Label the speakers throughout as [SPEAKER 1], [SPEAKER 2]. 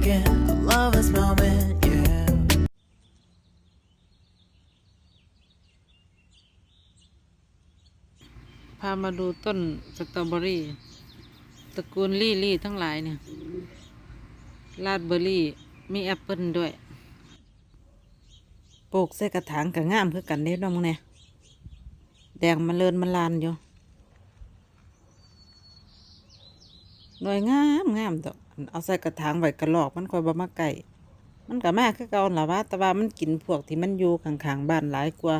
[SPEAKER 1] second, a lover's moment, yeah.
[SPEAKER 2] พามาดูต้นสตรอเบอรี่ตระกูลลี่ลี่ทั้งหลายเนี่ยลาดเบอร์รี่มีแอปเปิลด้วยปลูกใส่กระถางกับงามคือกันเด้น้องเนี่ยแดงมันเลินมันลานอยู่หน่วยงามงามดอก เอาใส่กระถางไว้กระลอกมันคอยบ่มาไก่มันก็มาคือเก่าล่ะว่าแต่ว่ามันกินพวกที่มันอยู่ข้างๆบ้านหลายกว่า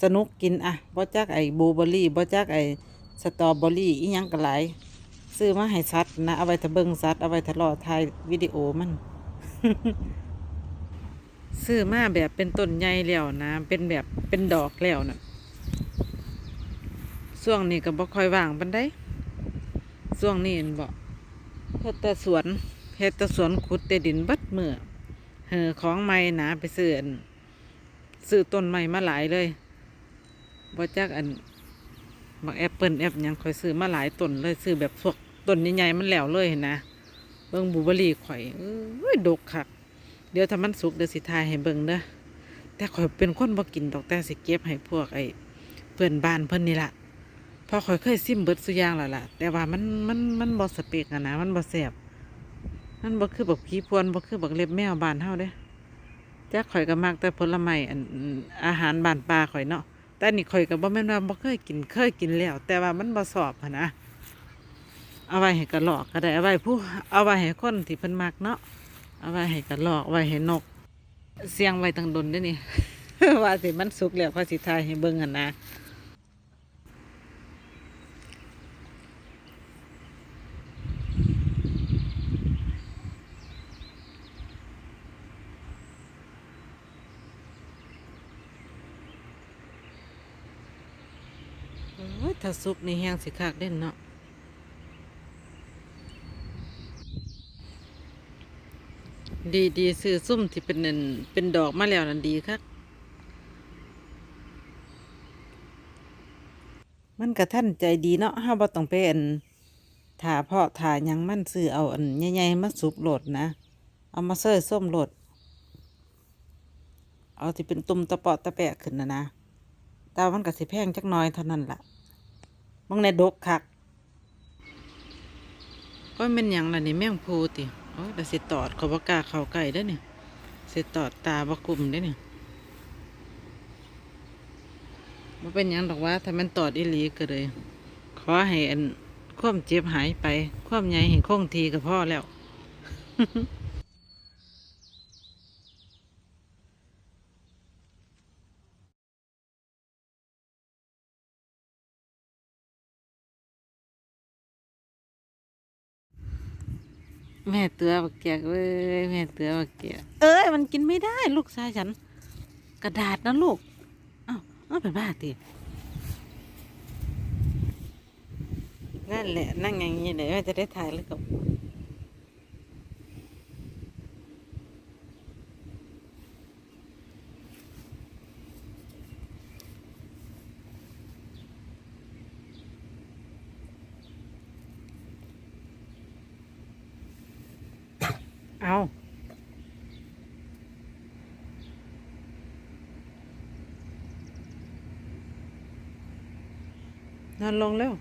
[SPEAKER 2] สนุกกินอะบ่จักไอ้บลูเบอร์รี่บ่จักไอ้สตรอเบอร์รี่อีหยังก็หลายซื้อมาให้สัตว์นะเอาไว้ถ้าเบิงสัตว์เอาไว้ถ้ารอถ่ายวิดีโอมันซื้อมาแบบเป็นต้นใหญ่แล้วนะเป็นแบบเป็นดอกแล้วนะช่วงนี้ก็บ่ค่อยว่างปานใดช่วงนี้เห็นบ่ เฮ็ดแต่สวนเฮ็ดแต่สวนขุดแต่ดินเบิดมื้อเฮอของใหม่นะไปซื้ออันซื้อต้นใหม่มาหลายเลยบ่จักอันบักแอปเปิลแอปยังค่อยซื้อมาหลายต้นเลยซื้อแบบพวกต้นใหญ่ๆมันแล้วเลยเห็นนะเบิ่งบูเบอรี่ข่อยเอ้ยดกคักเดี๋ยวถ้ามันสุกเดี๋ยวสิทายให้เบิ่งเด้อแต่ข่อยเป็นคนบ่กินดอกแต่สิเก็บให้พวกไอ้เพื่อนบ้านเพิ่นนี่ละ พอข่อยเคยซิมเบิดสุยางแล้วล่ะ แต่ว่ามันมันมันบ่สเปกอะนะมันบ่แซ่บมันบ่คือบักผีพวนบ่คือบักเล็บแมวบานเฮาเด้จักข่อยก็มักแต่ผลไม้อาหารบานป่าข่อยเนาะแต่นี่ข่อยก็บ่แม่นว่าบ่เคยกินเคยกินแล้ว แต่ว่ามันบ่สอบหนะเอาไว้ให้กระหลอกก็ได้เอาไว้ผู้เอาไว้ให้คนที่เพิ่นมักเนาะเอาไว้ให้กระหลอกไว้ให้นก เสียงไว้ตั้งดนด้วยนี่ว่าสิมันสุกแล้วก็สิทายให้เบิ่งหันนะ ถ้าสุกนี่แห้งสิคักเด่นเนาะดีดีซื้อซุ่มที่เป็นนั่นเป็นดอกมาแล้วนั่นดีครับมันกระท่านใจดีเนาะเฮาบ่ต้องไปอันถ่าเพาะถ่ายังมันซื้อเอาอันใหญ่ๆมาสุกโหลดนะ เอามาเซยส้มโหลด เอาที่เป็นตุ่มตะเปาะตะแปะขึ้นนะนะแต่ว่ามันก็สิแพงจักน้อยเท่านั้นล่ะ บางในดกคักก็เป็นหยังล่ะนี่แมงโพติโอ้ยแต่สิตอดเขาบ่กาเขาใกล้เด้เนี่ยสิตอดตาบ่กลุ่มเด้เนี่ยบ่เป็นหยังดอกว่าถ้ามันตอดอีหลีก็เลยขอให้อันควมเจ็บหายไปควมใหญ่ให้คงทีก็พอแล้ว แม่เตือบักเกกเว้ยแม่เตือบักเกกเอ้ยมันกินไม่ได้ ลูกชายฉัน กระดาษนะลูกเอ้าเอาเป็นบ้าตีนั่นแหละนั่งอย่างนี้เลยว่าจะได้ถ่ายแล้วกับ เอา นอนลงเร็ว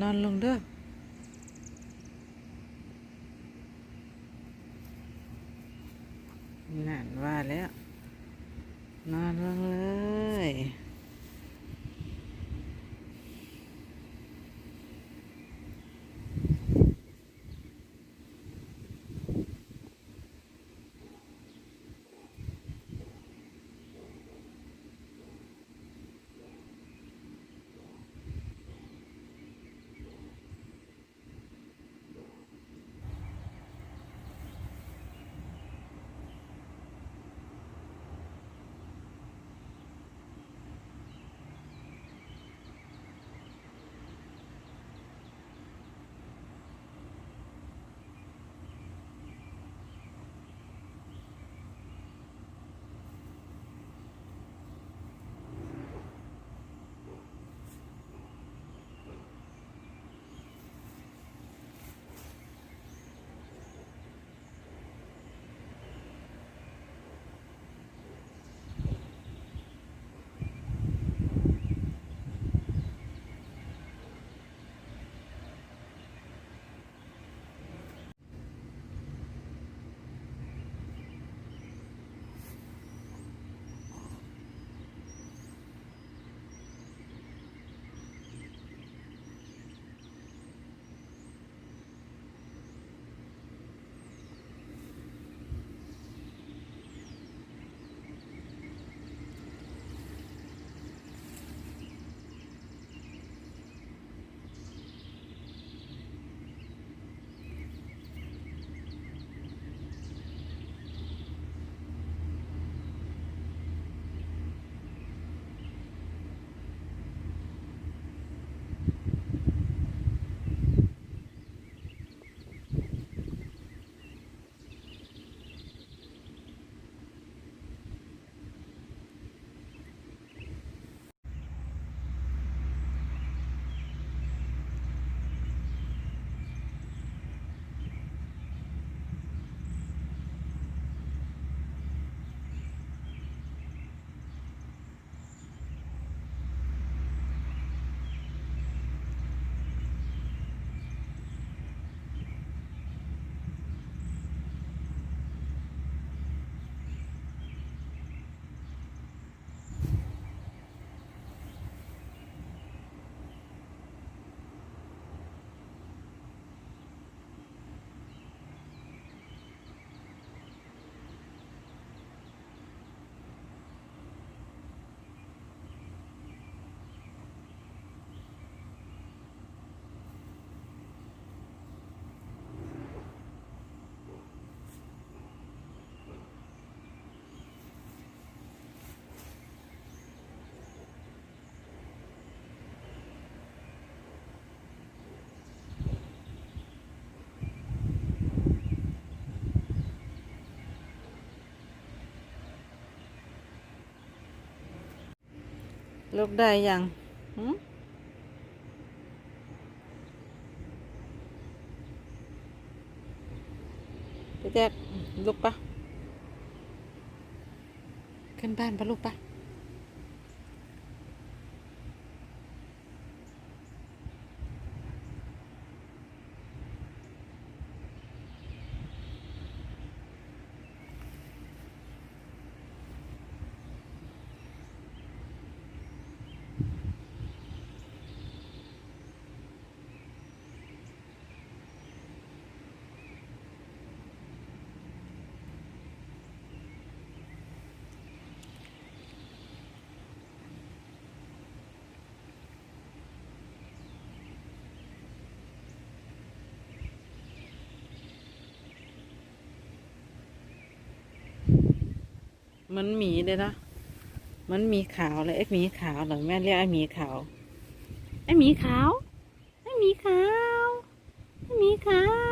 [SPEAKER 2] นอนลงเด้อนั่นว่าแล้ว นอนลงเลย ลุกได้ยังพี่แจ๊กลุกปะขึ้นบ้านปะลูกปะ เหมันหมีเลยนะมันมีขาวเลยไอ้หมีขาวเหรอแม่เรียกไอ้หมีขาวไอ้หมีขาวไอ้หมีขาวไอ้หมีขาว